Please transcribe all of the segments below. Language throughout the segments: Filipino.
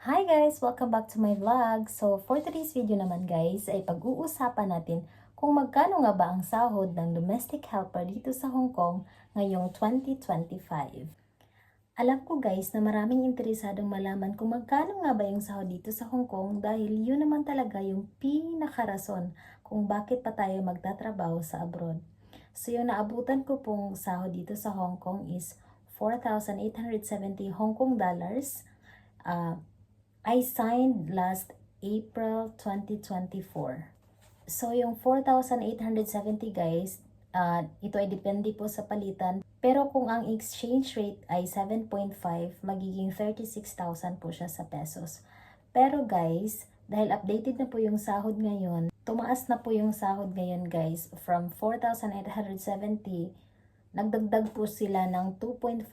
Hi guys! Welcome back to my vlog. So for today's video naman guys ay pag-uusapan natin kung magkano nga ba ang sahod ng domestic helper dito sa Hong Kong ngayong 2025. Alam ko guys na maraming interesadong malaman kung magkano nga ba yung sahod dito sa Hong Kong dahil yun naman talaga yung pinakarason kung bakit pa tayo magtatrabaho sa abroad. So yung naabutan ko pong sahod dito sa Hong Kong is 4,870 Hong Kong dollars. Uh, I signed last April 2024. So yung 4,870 guys, uh, ito ay depende po sa palitan. Pero kung ang exchange rate ay 7.5, magiging 36,000 po siya sa pesos. Pero guys, dahil updated na po yung sahod ngayon, tumaas na po yung sahod ngayon guys from 4,870 nagdagdag po sila ng 2.5%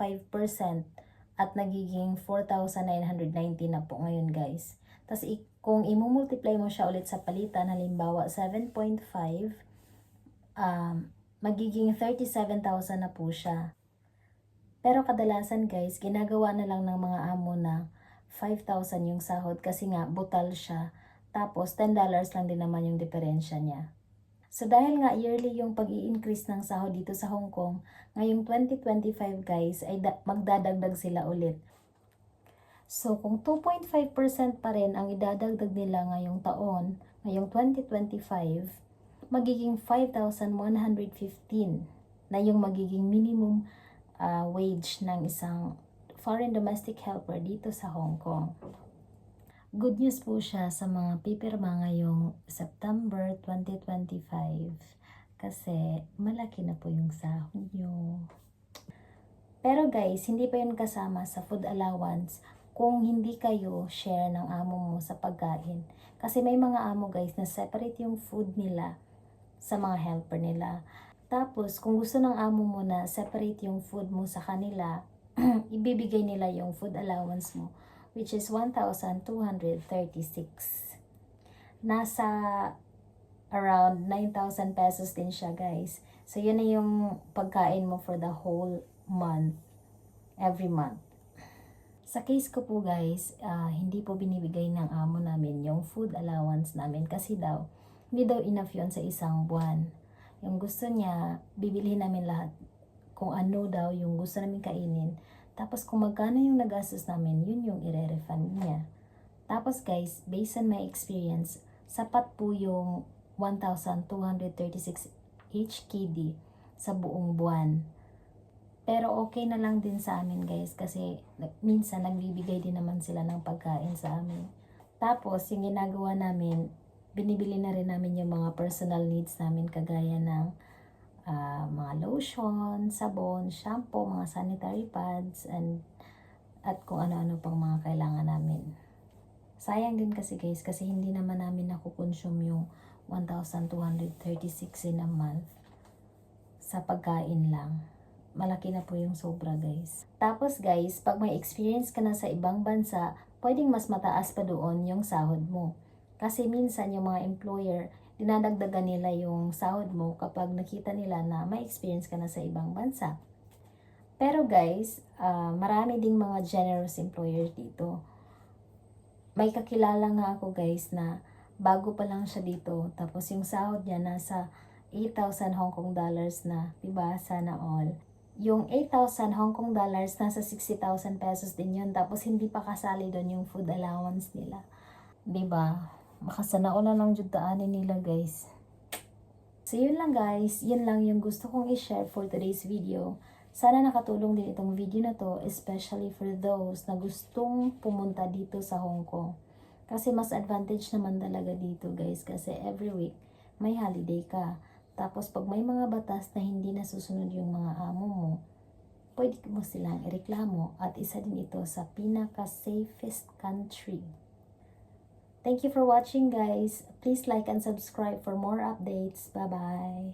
at nagiging 4,990 na po ngayon guys. Tapos kung imumultiply mo siya ulit sa palitan, halimbawa 7.5, um, magiging 37,000 na po siya. Pero kadalasan guys, ginagawa na lang ng mga amo na 5,000 yung sahod kasi nga butal siya. Tapos $10 lang din naman yung diferensya niya. So dahil nga yearly yung pag increase ng sahod dito sa Hong Kong, ngayong 2025 guys ay magdadagdag sila ulit. So kung 2.5% pa rin ang idadagdag nila ngayong taon, ngayong 2025, magiging 5,115 na yung magiging minimum uh, wage ng isang foreign domestic helper dito sa Hong Kong. Good news po siya sa mga pipirma ngayong September 2025 kasi malaki na po yung sahod nyo. Pero guys, hindi pa yun kasama sa food allowance kung hindi kayo share ng amo mo sa pagkain. Kasi may mga amo guys na separate yung food nila sa mga helper nila. Tapos, kung gusto ng amo mo na separate yung food mo sa kanila, ibibigay nila yung food allowance mo which is 1,236. Nasa around 9,000 pesos din siya guys. So yun na yung pagkain mo for the whole month, every month. Sa case ko po guys, uh, hindi po binibigay ng amo namin yung food allowance namin kasi daw, hindi daw enough yun sa isang buwan. Yung gusto niya, bibili namin lahat kung ano daw yung gusto namin kainin tapos kung magkano yung nagastos namin, yun yung ire-refund niya. Tapos guys, based on my experience, sapat po yung 1,236 HKD sa buong buwan. Pero okay na lang din sa amin guys kasi minsan nagbibigay din naman sila ng pagkain sa amin. Tapos yung ginagawa namin, binibili na rin namin yung mga personal needs namin kagaya ng uh, mga lotion, sabon, shampoo, mga sanitary pads, and at kung ano-ano pang mga kailangan namin. Sayang din kasi guys, kasi hindi naman namin nakukonsume yung 1,236 in a month sa pagkain lang. Malaki na po yung sobra guys. Tapos guys, pag may experience ka na sa ibang bansa, pwedeng mas mataas pa doon yung sahod mo. Kasi minsan yung mga employer, dinadagdagan nila yung sahod mo kapag nakita nila na may experience ka na sa ibang bansa. Pero guys, uh, marami ding mga generous employers dito. May kakilala nga ako guys na bago pa lang siya dito, tapos yung sahod niya nasa 8,000 Hong Kong dollars na, diba? Sana all. Yung 8,000 Hong Kong dollars, nasa 60,000 pesos din yun. Tapos hindi pa kasali doon yung food allowance nila. Diba? Makasanao na lang jud nila guys. So yun lang guys, yun lang yung gusto kong i-share for today's video. Sana nakatulong din itong video na to, especially for those na gustong pumunta dito sa Hong Kong. Kasi mas advantage naman talaga dito guys, kasi every week may holiday ka. Tapos pag may mga batas na hindi nasusunod yung mga amo mo, pwede mo silang ireklamo at isa din ito sa pinaka-safest country Thank you for watching guys. Please like and subscribe for more updates. Bye-bye.